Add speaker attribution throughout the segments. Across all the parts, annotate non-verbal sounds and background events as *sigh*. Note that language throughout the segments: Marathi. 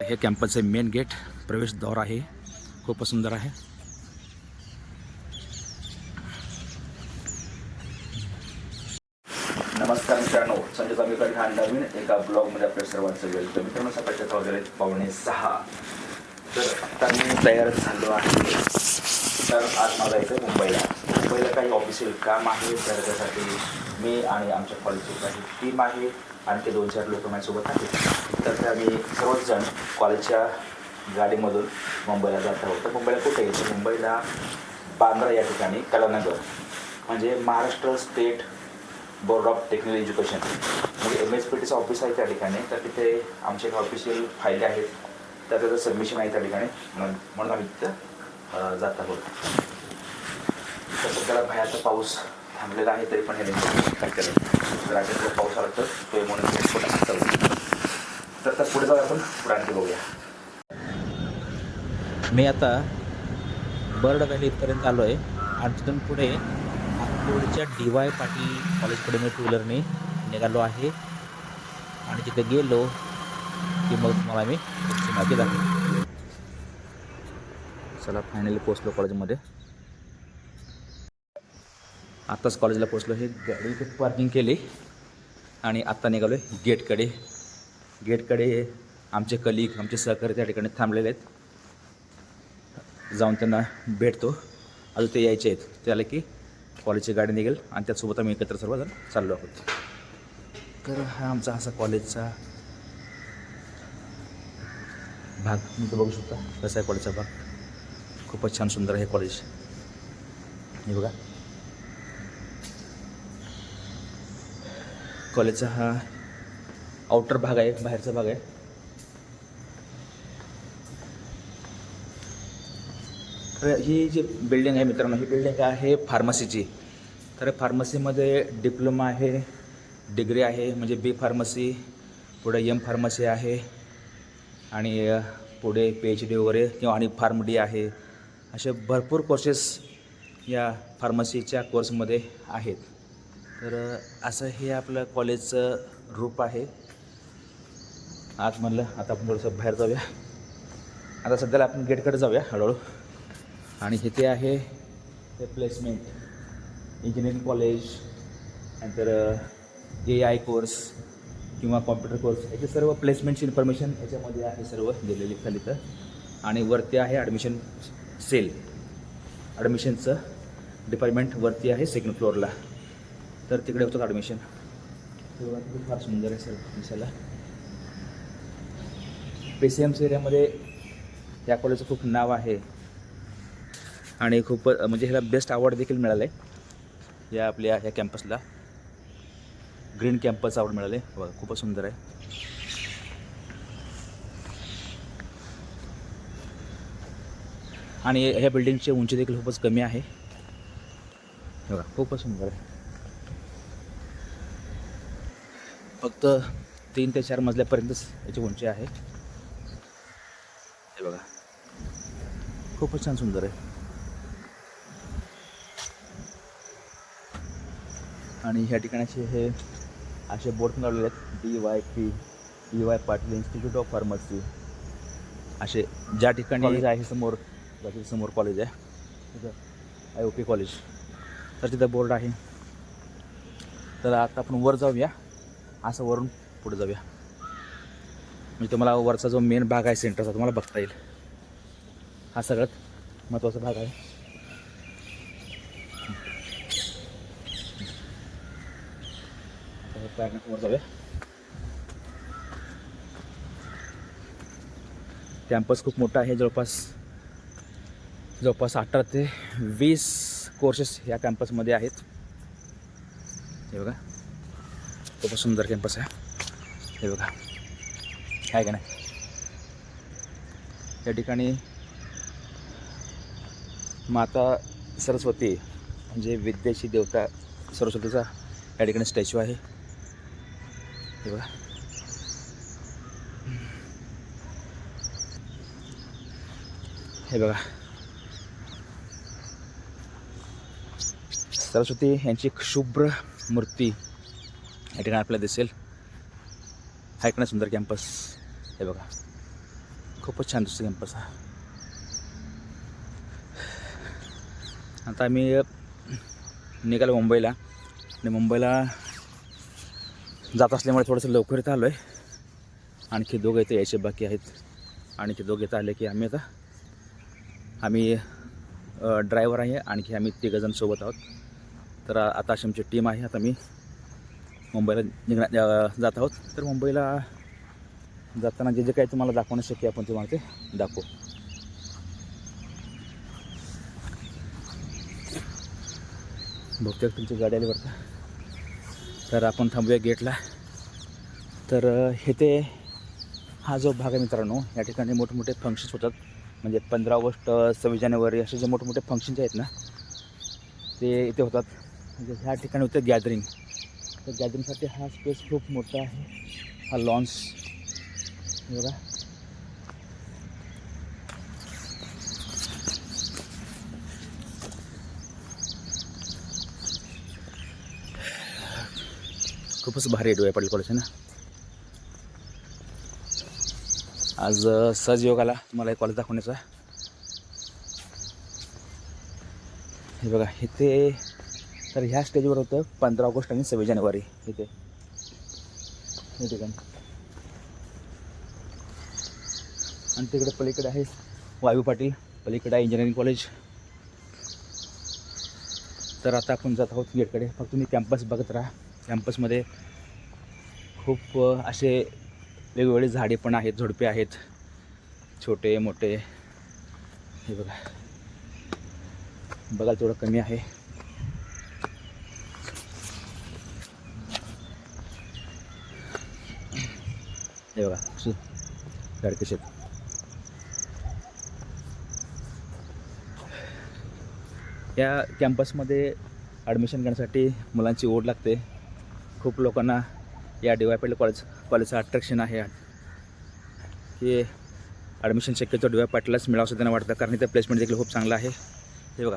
Speaker 1: हे कॅम्पसचे मेन गेट प्रवेशद्वार आहे. खूपच सुंदर आहे.
Speaker 2: नमस्कार मित्रांनो संजय जामीकर हा नवीन एका ब्लॉगमध्ये आपल्या सर्वांचं वेलकम मित्रांनो सकाळच्या वगैरे पावणे सहा. तर आता मी तयार झालो आहे. तर आज मला इथे मुंबईला. मुंबईला काही ऑफिशियल काम आहे. तर त्यासाठी मी आणि आमच्या कॉलेजची काही टीम आहे. आणखी दोन चार लोक माझ्यासोबत आहेत. तर ते आम्ही सर्वचजण कॉलेजच्या गाडीमधून मुंबईला जात आहोत. तर मुंबईला कुठे येतो मुंबईला बांद्रा या ठिकाणी कलानगर. म्हणजे Maharashtra state board of technical education. म्हणजे एम एस पी टीचं ऑफिस आहे त्या ठिकाणी. तर तिथे आमचे काही ऑफिशियल फायदे आहेत. तर त्याचं सबमिशन आहे त्या ठिकाणी. म्हणून म्हणून आम्ही तिथं जात आहोत. तर सध्याला बाहेरचा पाऊस थांबलेला आहे तरी पण हे नेमकं काय केलं पाऊस आला तर तो म्हणून एक्सपोर्ट असतं तर तर पुढे जाऊया आपण पुढे आणखी बघूया.
Speaker 1: मी आता बर्ड व्हॅली इथपर्यंत आलो आहे आणि तिथून पुढे नागपूरच्या डी वाय पाटील कॉलेजकडे मी टू व्हीलरने निघालो आहे. आणि तिथे गेलो की मग तुम्हाला मी माहिती दाखवतो चला फायनली पोचलो कॉलेजमध्ये आत्ताच कॉलेजला पोचलो हे गाडी इथे पार्किंग केली आणि आत्ता निघालो आहे गेटकडे. गेटकडे आमचे कलिग आमचे सहकारी त्या ठिकाणी थांबलेले आहेत. जाऊन त्यांना भेटतो. अजून ते यायचे आहेत. ते आलं की कॉलेजची गाडी निघेल आणि त्यासोबत आम्ही एकत्र सर्वजण चाललो आहोत. तर हा आमचा असा कॉलेजचा भाग. मी तो बघू शकता. कसा आहे कॉलेजचा भाग? खूपच छान सुंदर आहे कॉलेज. हे बघा. कॉलेजचा हा आउटर भाग आहे बाहेरचा भाग आहे. तर ही जी बिल्डिंग आहे मित्रांनो ही बिल्डिंग आहे फार्मसीची तर फार्मसीमध्ये डिप्लोमा आहे डिग्री आहे म्हणजे बी फार्मसी पुढे एम फार्मसी आहे आणि पुढे पी एच डी वगैरे किंवा आणि फार्म डी आहे. असे भरपूर कोर्सेस या फार्मसीच्या कोर्समध्ये आहेत. तर असं हे आपलं कॉलेजचं रूप आहे. आज म्हणलं आता आपण थोडंसं बाहेर जाऊया. आता सध्याला आपण गेटकडे जाऊया हळूहळू. आणि इथे आहे ते प्लेसमेंट इंजिनिअरिंग कॉलेज नंतर ए आय कोर्स किंवा कॉम्प्युटर कोर्स याचे सर्व प्लेसमेंटची इन्फॉर्मेशन याच्यामध्ये आहे सर्व दिलेली खाली तर. आणि वरती आहे ॲडमिशन सेल ॲडमिशनचं डिपार्टमेंट वरती आहे सेकंड फ्लोअरला तर तिकडे होतो ॲडमिशन फार सुंदर आहे सर दिसायला. पी सी एम्स एरियामध्ये या कॉलेजचं खूप नाव आहे. आणि खूप म्हणजे ह्याला बेस्ट अवॉर्ड देखील मिळालं आहे या आपल्या ह्या कॅम्पसला ग्रीन कॅम्पस अवॉर्ड मिळाले बघा खूपच सुंदर आहे. आणि ह्या बिल्डिंगची उंची देखील खूपच कमी आहे. बघा खूपच सुंदर आहे. फक्त तीन ते चार मजल्यापर्यंतच याची उंची आहे. हे बघा. खूपच छान सुंदर आहे. आणि ह्या ठिकाणाचे हे असे बोर्ड लावलेले आहेत. D Y P D Y Patil institute of pharmacy असे ज्या ठिकाणी आहे समोर समोर कॉलेज आहे. तिथं आय ओ पी कॉलेज तर तिथं बोर्ड आहे. तर आता आपण वर जाऊया. असं वरून पुढे जाऊया. म्हणजे तुम्हाला वरचा जो मेन भाग आहे सेंटरचा तुम्हाला बघता येईल. हा सगळ्यात महत्त्वाचा भाग आहे. वर जाऊया. कॅम्पस खूप मोठा आहे. जवळपास जवळपास अठरा ते वीस कोर्सेस या कॅम्पसमध्ये आहेत. हे बघा. खूप सुंदर कॅम्पस आहे. हे बघा. आहे का नाही? या ठिकाणी माता सरस्वती म्हणजे विद्येची देवता सरस्वतीचा या ठिकाणी स्टॅच्यू आहे. हे बघा. हे बघा. सरस्वती यांची शुभ्र मूर्ती या ठिकाणी आपल्याला दिसेल. हा का सुंदर कॅम्पस हे बघा. खूपच छान दिसतो कॅम्पस हा. आता आम्ही निघालो मुंबईला. आणि मुंबईला जात असल्यामुळे थोडंसं लवकर इथं आलो आहे आणखी दोघं इथे यायचे बाकी आहेत. आणखी दोघं इथं आले की आम्ही आता आम्ही ड्रायव्हर आहे. आणखी आम्ही तिघंजण सोबत आहोत. तर आता अशी आमची टीम आहे. आता मी मुंबईला निघण्या जात आहोत. तर मुंबईला जाताना जे जे काही तुम्हाला दाखवणं शक्य आपण तुम्हाला ते दाखवू. बहुतेक तुमची गाडी आली बरं तर आपण थांबूया गेटला. तर हे ते हा जो भाग आहे मित्रांनो या ठिकाणी मोठमोठे फंक्शन्स होतात. म्हणजे पंधरा ऑगस्ट सव्वीस जानेवारी असे जे मोठमोठे फंक्शन्स आहेत ना ते इथे होतात. म्हणजे ह्या ठिकाणी होतं गॅदरिंग तर गॅदरिंगसाठी हा स्पेस खूप मोठा आहे. हा लॉन्स बघा. खूपच भारी डोळे पडेल कॉलेज ना आज सहज योगाला तुम्हाला एक कॉलेज दाखवण्याचा. हे बघा इथे तर ह्या स्टेजवर होतं पंधरा ऑगस्ट आणि सव्वीस जानेवारी इथे. हे ठिकाणी. आणि तिकडे पलीकडे आहे वायू पाटील पलीकडे आहे इंजिनिअरिंग कॉलेज तर आता आपण जात आहोत गेटकडे. फक्त तुम्ही कॅम्पस बघत राहा. कॅम्पसमध्ये खूप असे वेगवेगळे झाडे पण आहेत झुडपे आहेत. छोटे मोठे. हे बघा. बघा थोडं कमी आहे. हे बघा अशी झाड या कॅम्पसमध्ये ॲडमिशन घेण्यासाठी मुलांची ओढ लागते. खूप लोकांना या डी वाय पाटील कॉलेज कॉलेजचं अट्रॅक्शन आहे. की ॲडमिशन शक्यतो डी वाय पाटीललाच मिळावं त्यांना वाटतं कारण इथं प्लेसमेंट देखील खूप चांगलं आहे. हे बघा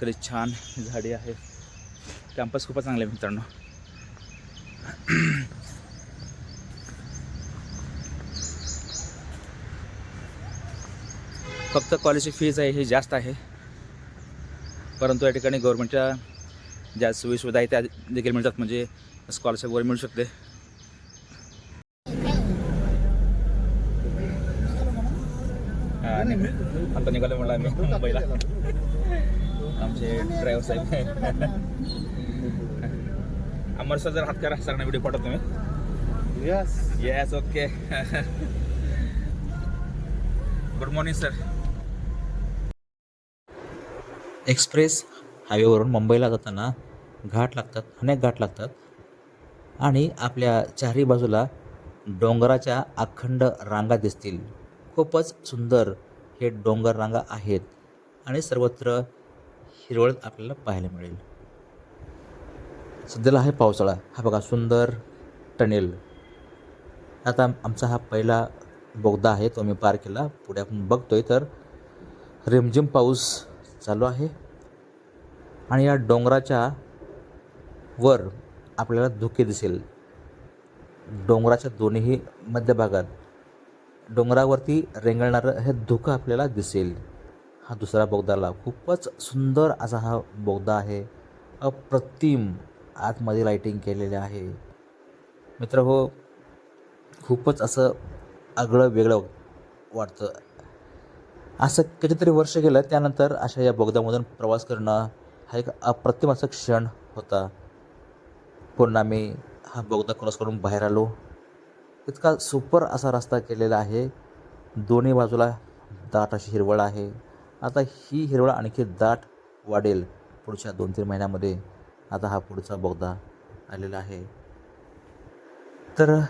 Speaker 1: तरी छान झाडी आहे. कॅम्पस खूपच चांगलं आहे मित्रांनो. फक्त कॉलेजची फीज आहे ही जास्त आहे. परंतु या ठिकाणी गव्हर्नमेंटच्या ज्या सोयीसुविधा आहेत त्या देखील मिळतात. म्हणजे स्कॉलरशिप वगैरे मिळू शकते. हा, आता निघालो म्हणलं आम्ही मुंबईला. आमचे ड्रायव्हर साहेब. अमर सर जर हात करा. सरांना व्हिडिओ पाठवतो तुम्ही.
Speaker 3: Yes
Speaker 1: yes okay good morning sir express हायवेवरून मुंबईला जाताना घाट लागतात अनेक घाट लागतात. आणि आपल्या चारही बाजूला डोंगराच्या अखंड रांगा दिसतील. खूपच सुंदर हे डोंगर रांगा आहेत आणि सर्वत्र हिरवळ आपल्याला पाहायला मिळेल. सध्याला आहे पावसाळा. हा बघा सुंदर टनेल. आता आमचा हा पहिला बोगदा आहे तो मी पार केला. पुढे आपण बघतोय तर रिमझिम पाऊस चालू आहे. आणि या डोंगराच्या वर आपल्याला धुके दिसेल. डोंगराच्या दोन्ही मध्यभागात डोंगरावरती रेंगळणारं हे धुकं आपल्याला दिसेल. हा दुसरा बोगदाला खूपच सुंदर असा हा बोगदा आहे. अप्रतिम आतमध्ये लाईटिंग केलेले आहे. मित्र हो खूपच असं आगळं वेगळं वाटतं. असं कितीतरी वर्ष गेलं त्यानंतर अशा या बोगद्यामधून प्रवास करणं हा एक अप्रतिम असा क्षण होता. पुन्हा आम्ही हा बोगदा क्रॉस करून बाहेर आलो. इतका सुपर असा रस्ता केलेला आहे. दोन्ही बाजूला दाट अशी हिरवळ आहे. आता ही हिरवळ आणखी दाट वाढेल पुढच्या दोन तीन महिन्यामध्ये. आता हा पुढचा बोगदा आलेला आहे. तर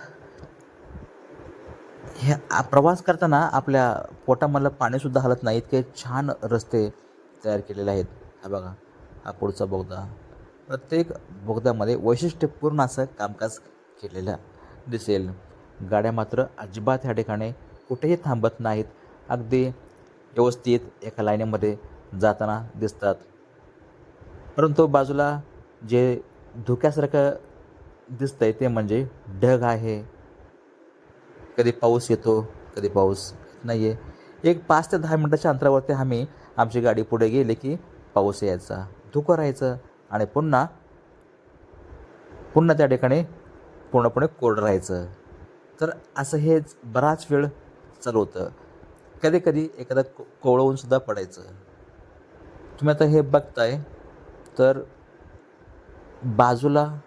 Speaker 1: हे प्रवास करताना आपल्या पोटामधलं पाणीसुद्धा हलत नाही. इतके छान रस्ते तयार केलेले आहेत. हा बघा हा पुढचा बोगदा. प्रत्येक बोगद्यामध्ये वैशिष्ट्यपूर्ण असं कामकाज केलेलं दिसेल. गाड्या मात्र अजिबात ह्या ठिकाणी कुठेही थांबत नाहीत. अगदी व्यवस्थित एका लाईनीमध्ये जाताना दिसतात. परंतु बाजूला जे धुक्यासारखं दिसतंय ते म्हणजे ढग आहे. कधी पाऊस येतो कधी पाऊस नाही आहे एक पाच ते दहा मिनटाच्या अंतरावरती आम्ही आमची गाडी पुढे गेली की पाऊस यायचा धुकं राहायचं आणि पुन्हा पुन्हा त्या ठिकाणी पूर्णपणे कोरडं राहायचं. तर असं हेच बराच वेळ चालू होतं. कधी कधी एखादा को कोवळवूनसुद्धा पडायचं. तुम्ही आता हे बघताय तर बाजूला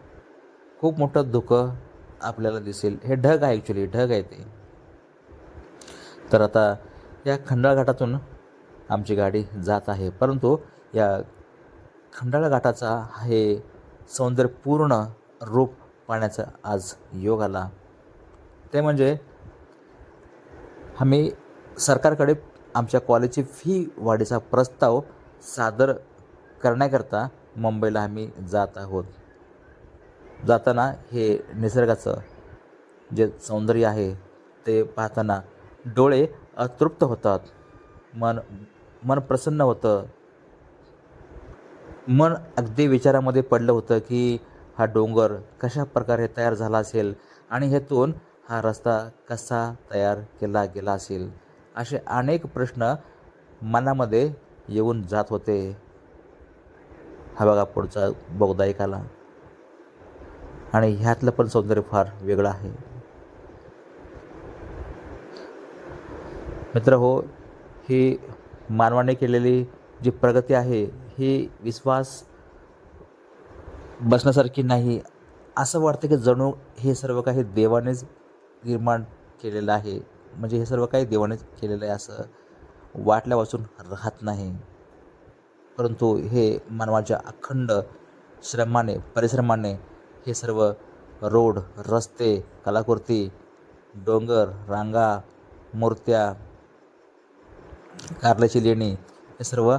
Speaker 1: खूप मोठं धुकं आपल्याला दिसेल. हे ढग आहे ॲक्च्युली ढग आहे ते. तर आता या खंडाळ घाटातून आमची गाडी जात आहे. परंतु या खंडाळ घाटाचा हे सौंदर्यपूर्ण रूप पाहण्याचा आज योग आला. ते म्हणजे आम्ही सरकारकडे आमच्या कॉलेजची फी वाढीचा प्रस्ताव सादर करण्याकरता मुंबईला आम्ही जात आहोत. जाताना हे निसर्गाचं जे सौंदर्य आहे ते पाहताना डोळे अतृप्त होतात. मन मन प्रसन्न होतं. मन अगदी विचारामध्ये पडलं होतं की हा डोंगर कशा प्रकारे तयार झाला असेल आणि हेतून हा रस्ता कसा तयार केला गेला असेल? असे अनेक प्रश्न मनामध्ये येऊन जात होते. हा बघा पुढचा बोगदा आला आणि ह्यातलं पण सौंदर्य फार वेगळं आहे. मित्र हो ही मानवाने केलेली जी प्रगती आहे ही विश्वास बसण्यासारखी नाही. असं वाटतं की जणू हे सर्व काही देवानेच निर्माण केलेलं आहे. म्हणजे हे सर्व काही देवानेच केलेलं आहे असं वाटल्यापासून राहत नाही. परंतु हे मानवाच्या अखंड श्रमाने परिश्रमाने हे सर्व रोड रस्ते कलाकृती डोंगर रांगा मूर्त्या कारल्याची लेणी हे सर्व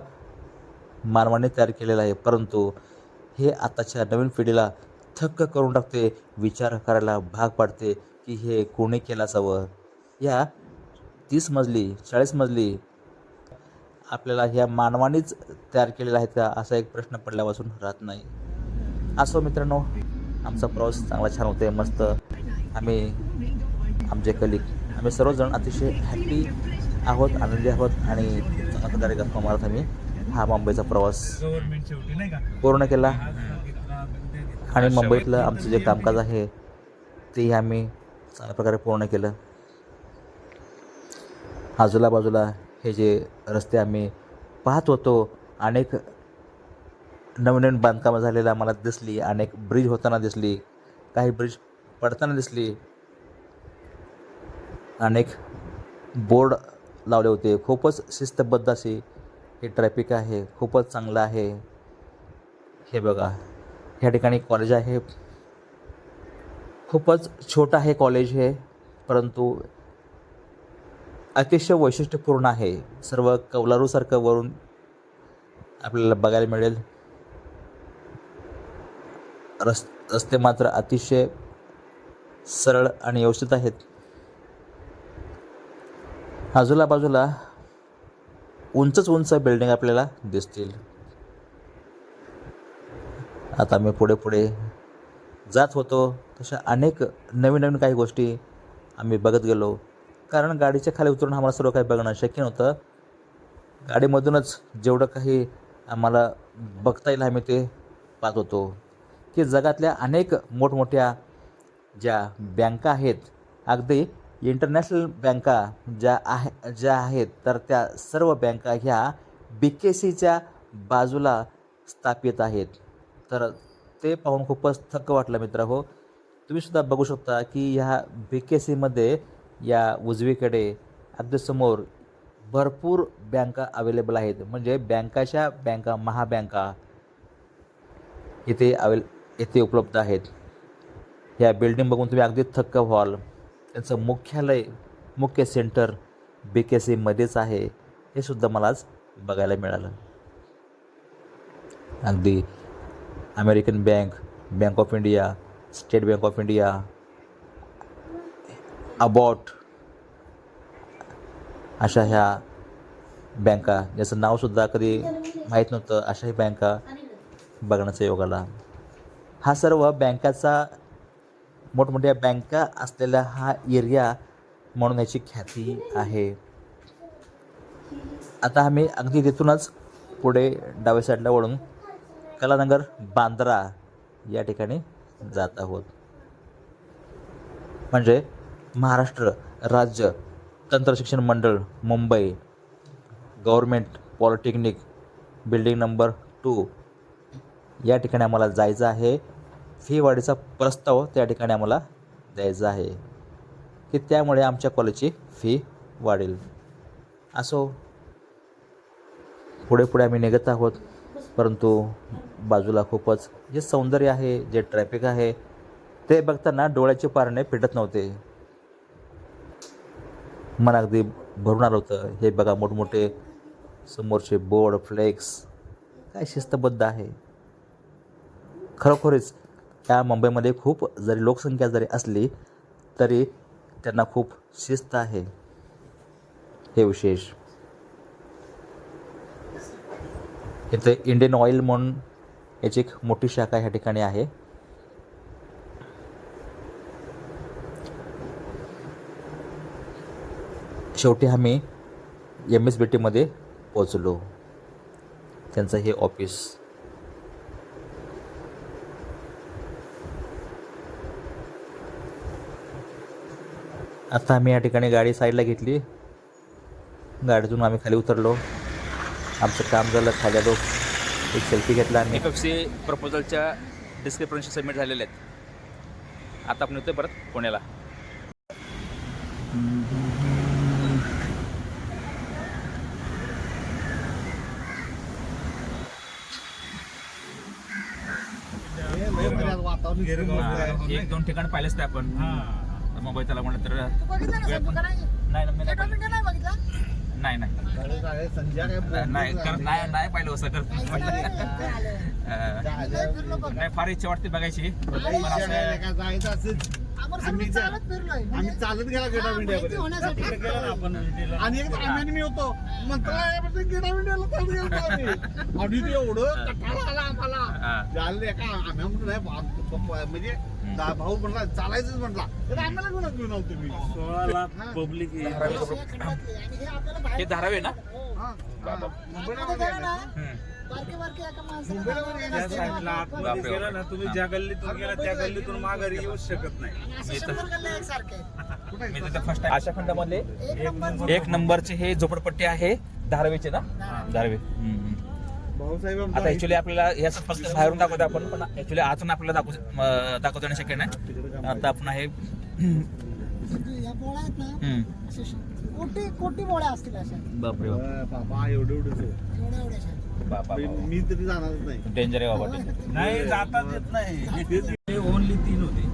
Speaker 1: मानवाने तयार केलेलं आहे. परंतु हे आताच्या नवीन पिढीला थक्क करून टाकते विचार करायला भाग पाडते की हे कोणी केलं असावं? या तीस मजली चाळीस मजली आपल्याला ह्या मानवानेच तयार केलेल्या आहेत का? असा एक प्रश्न पडल्यापासून राहत नाही. असो मित्रांनो आमचा प्रवास चांगला छान होते मस्त. आम्ही आमचे कलिक आम्ही सर्वजण अतिशय हॅपी आहोत आनंदी आहोत आणि चांगल्या प्रकारे गप्पा मारत आम्ही. हा मुंबईचा प्रवास. पूर्ण केला. आणि मुंबईतलं आमचं जे कामकाज आहे तेही आम्ही चांगल्या प्रकारे पूर्ण केलं. आजूला बाजूला हे जे रस्ते आम्ही पाहत होतो अनेक नवनवीन बांधकामं झालेलं आम्हाला दिसली अनेक ब्रिज होताना दिसली काही ब्रिज पडताना दिसली. अनेक बोर्ड लावले होते. खूपच शिस्तबद्ध अशी हे ट्रॅफिक आहे. खूपच चांगलं आहे. हे बघा ह्या ठिकाणी कॉलेज आहे. खूपच छोटं आहे कॉलेज हे परंतु अतिशय वैशिष्ट्यपूर्ण आहे. सर्व कौलारूसारखं वरून आपल्याला बघायला मिळेल. रस् रस्ते मात्र अतिशय सरळ आणि व्यवस्थित आहेत. आजूला बाजूला उंचच उंच बिल्डिंग आपल्याला दिसतील. आता मी पुढे पुढे जात होतो. तशा अनेक नवीन नवीन काही गोष्टी आम्ही बघत गेलो. कारण गाडीच्या खाली उतरून आम्हाला सर्व काही बघणं शक्य नव्हतं. गाडीमधूनच जेवढं काही आम्हाला बघता येईल आम्ही ते पाहत होतो. की जगातल्या अनेक मोठमोठ्या ज्या बँका आहेत अगदी इंटरनॅशनल बँका ज्या आहे ज्या आहेत तर त्या सर्व बँका ह्या बी के सीच्या बाजूला स्थापित आहेत. तर ते पाहून खूपच थक्क वाटलं मित्र हो. तुम्ही सुद्धा बघू शकता की ह्या बी के सीमध्ये या उजवीकडे अगदी समोर भरपूर बँका अवेलेबल आहेत. म्हणजे बँकाच्या बँका महाबँका इथे अवेल येथे उपलब्ध आहेत. ह्या बिल्डिंग बघून तुम्ही अगदी थक्क व्हाल. त्यांचं मुख्यालय मुख्य सेंटर बी के सीमध्येच आहे. हे सुद्धा मलाच बघायला मिळालं. अगदी American bank Bank of India State Bank of India Abbott अशा ह्या बँका ज्याचं नावसुद्धा कधी माहीत नव्हतं अशाही बँका बघण्याचा योग आला हा सर्व बँकाचा मोठमोठ्या बँका असलेला हा एरिया म्हणून याची ख्याती आहे. आता आम्ही अगदी तिथूनच पुढे डाव्या साईडला वळून कलानगर बांद्रा या ठिकाणी जात आहोत. म्हणजे महाराष्ट्र राज्य तंत्रशिक्षण मंडळ Mumbai government polytechnic building number two या ठिकाणी आम्हाला जायचं आहे. फी वाढीचा प्रस्ताव त्या ठिकाणी आम्हाला द्यायचा आहे. की त्यामुळे आमच्या कॉलेजची फी वाढेल. असो पुढे पुढे आम्ही निघत आहोत. परंतु बाजूला खूपच जे सौंदर्य आहे जे ट्रॅफिक आहे ते बघताना डोळ्याचे पारणे पेटत नव्हते. मन अगदी भरून आलं होतं. हे बघा मोठमोठे समोरचे बोर्ड फ्लेक्स काय शिस्तबद्ध आहे. खरोखरीच त्या मुंबईमध्ये खूप जरी लोकसंख्या जरी असली तरी त्यांना खूप शिस्त आहे हे विशेष. इथे इंडियन ऑइल म्हणून याची एक मोठी शाखा ह्या ठिकाणी आहे. शेवटी आम्ही एम एस बी टीमध्ये पोचलो त्यांचं हे ऑफिस. आता आम्ही या ठिकाणी गाडी साईडला घेतली. गाडीतून आम्ही खाली उतरलो. आमचं काम झालं खाली आलो. एक सेल्फी घेतला आम्ही. एफ सी प्रपोजलच्या डिस्क्रिप्शनशी सबमिट झालेले आहेत. आता आपण येतोय परत पुण्याला. एक दोन ठिकाण पाहिलेच ते आपण. मुंबई त्याला म्हणलं तर? नाही नाही
Speaker 3: नाही बघितला?
Speaker 1: नाही नाही नाही. कर- नाही नाही पाहिलं असं कर.
Speaker 3: नाही,
Speaker 1: फार इच्छा वाटते बघायची.
Speaker 3: म्हणजे
Speaker 4: आम्ही चालत गेला गेट
Speaker 3: होण्यासाठी.
Speaker 4: आणि एक मी होतो. मंत्रालयामध्ये गेट चालत गेलो आम्ही. आणि ते एवढं कटाळा आला आम्हाला. झालं एका आम्ही म्हणतो म्हणजे भाऊ म्हणला चालायचंच म्हटला. तर आम्हाला घेऊन घेऊन आलो तुम्ही
Speaker 5: सोळा लाख पब्लिक
Speaker 3: हे हे
Speaker 1: हे धारावे ना?
Speaker 3: हो.
Speaker 4: हा, हा. मुंबईला
Speaker 3: गेलं ना,
Speaker 4: मुंबईला
Speaker 5: त्या साईडला. आतमध्ये
Speaker 1: बापरे
Speaker 5: गेला तुम्ही ज्या गल्लीतून गेला त्या गल्लीतून माघारी येऊ शकत नाही.
Speaker 1: मी.
Speaker 4: कुठे
Speaker 1: तिथे फर्स्ट टाइम आशा खंडामधले
Speaker 3: एक नंबर
Speaker 1: एक नंबरचे हे झोपडपट्टी आहे धारावीचे ना? धारावी. हम्म. आता ऍक्च्युली आपल्याला हे असं फक्त बाहेरून दाखवतो आपण पण ऍक्च्युली आतून आपल्याला दाखवू दाखवता येणं शक्य नाही. आता आपण
Speaker 3: या कोटी कोटी बोळ्या असतील अशा.
Speaker 1: बापरे बाप.
Speaker 4: बाबा एवढे
Speaker 1: बाप.
Speaker 4: मी तरी जाणारच नाही.
Speaker 1: डेंजर आहे बाबा ते.
Speaker 5: नाही जाताच येत नाही. ओनली तीन होते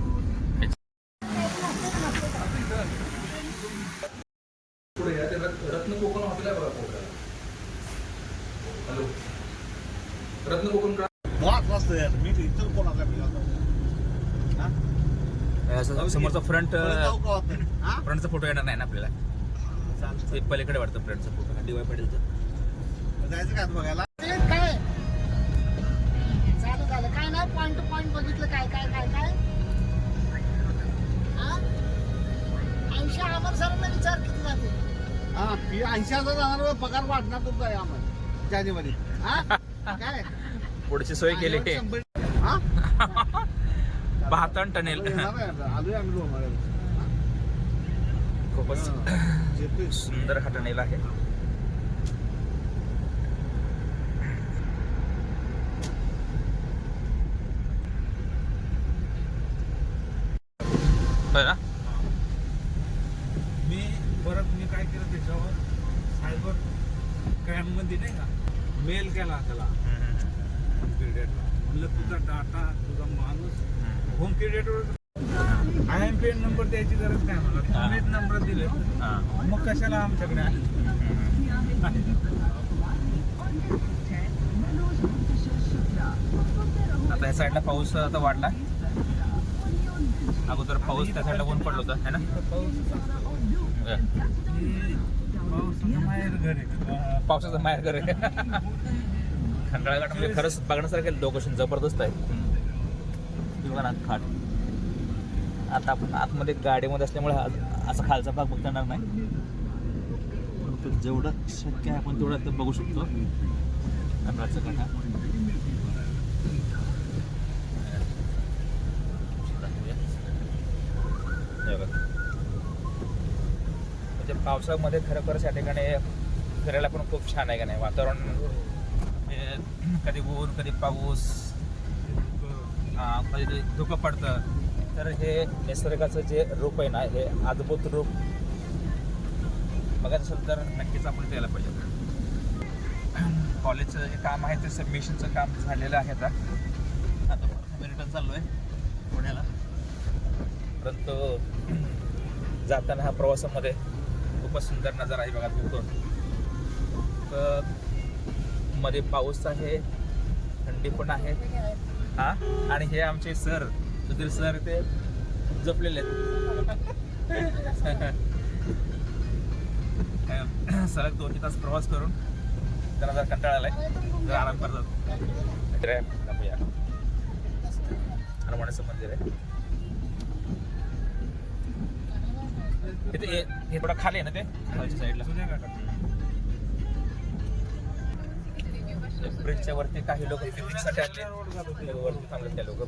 Speaker 4: वाच वाचतो यार मी इथं कोणाला मिळालो हा?
Speaker 1: असं समोरचा फ्रंट?
Speaker 4: हा?
Speaker 1: फ्रंटचा फोटो येणार नाही ना आपल्याला? ते पलीकडे वाटतं फ्रंटचा फोटो डीवाय पाटीलचा.
Speaker 4: जायचं का बघायला?
Speaker 3: काय? झालं झालं. काय नाही पॉइंट टू पॉइंट बघितलं काय काय काय काय? हा? ऐंशी अमर सरांना विचार किती जाते?
Speaker 4: हा फी ऐंशी हजार जाणार पगार वाढणार तुमचा आहे आम्हाला जानेवारी हा? *laughs* काय?
Speaker 1: पुढची सोय केली.
Speaker 4: हा?
Speaker 1: बहात्तर टनेल. खूपच. सुंदर हा टनेल आहे होय ना
Speaker 5: मी परत मी काय केलं त्याच्यावर सायबर क्राईममध्ये नाही का मेल केला त्याला क्रिडेटला म्हणलं तुझा डाटा तुझा माणूस होम क्रिडेटवर एन नंबर द्यायची गरज नाही मला तुम्हीच नंबर दिले.
Speaker 1: हा.
Speaker 5: मग कशाला आमच्याकडे आले?
Speaker 1: आता या साईडला पाऊस आता वाढला. अगोदर पाऊस त्या साईडला ऊन पडलं होतं है ना?
Speaker 5: पावसाचं माहेर घर आहे.
Speaker 1: पावसाचं माहेर घर आहे. खंडाळा घाट म्हणजे खरंच बघण्यासारखं लोकेशन जबरदस्त आहे. ना खाट. आता आपण आतमध्ये गाडीमध्ये असल्यामुळे असा खालचा भाग बघता येणार नाही. जेवढं शक्य आहे आपण तेवढं बघू शकतो. कमळाचा काठा. म्हणजे पावसामध्ये खरोखरच या ठिकाणी फिरायला पण खूप छान आहे का नाही? वातावरण हे कधी ऊन कधी पाऊस कधी धुकं पडतं. तर हे निसर्गाचं जे रूप आहे ना हे अद्भुत रूप. बघायचं असेल तर नक्कीच आपण द्यायला पाहिजे. कॉलेजचं जे काम आहे ते सबमिशनचं काम झालेलं आहे आता. आता रिटर्न चाललो आहे पुण्याला. परंतु जाताना हा प्रवासामध्ये खूपच सुंदर नजारा आहे बघा तिथून. तर मध्ये पाऊस आहे थंडी पण आहे. हा? आणि हे आमचे सर सुधीर सर ते जपलेले आहेत. सलग दोन तास प्रवास करून त्यांना जरा कंटाळा आलाय. जरा आराम करतात. हनुमानाचं मंदिर आहे. इथे हे- हे थोडं खाली आहे ना ते? साईडला ब्रिजच्या वरती काही लोक पिकनिकसाठी आले वरती थांबले त्या लोक.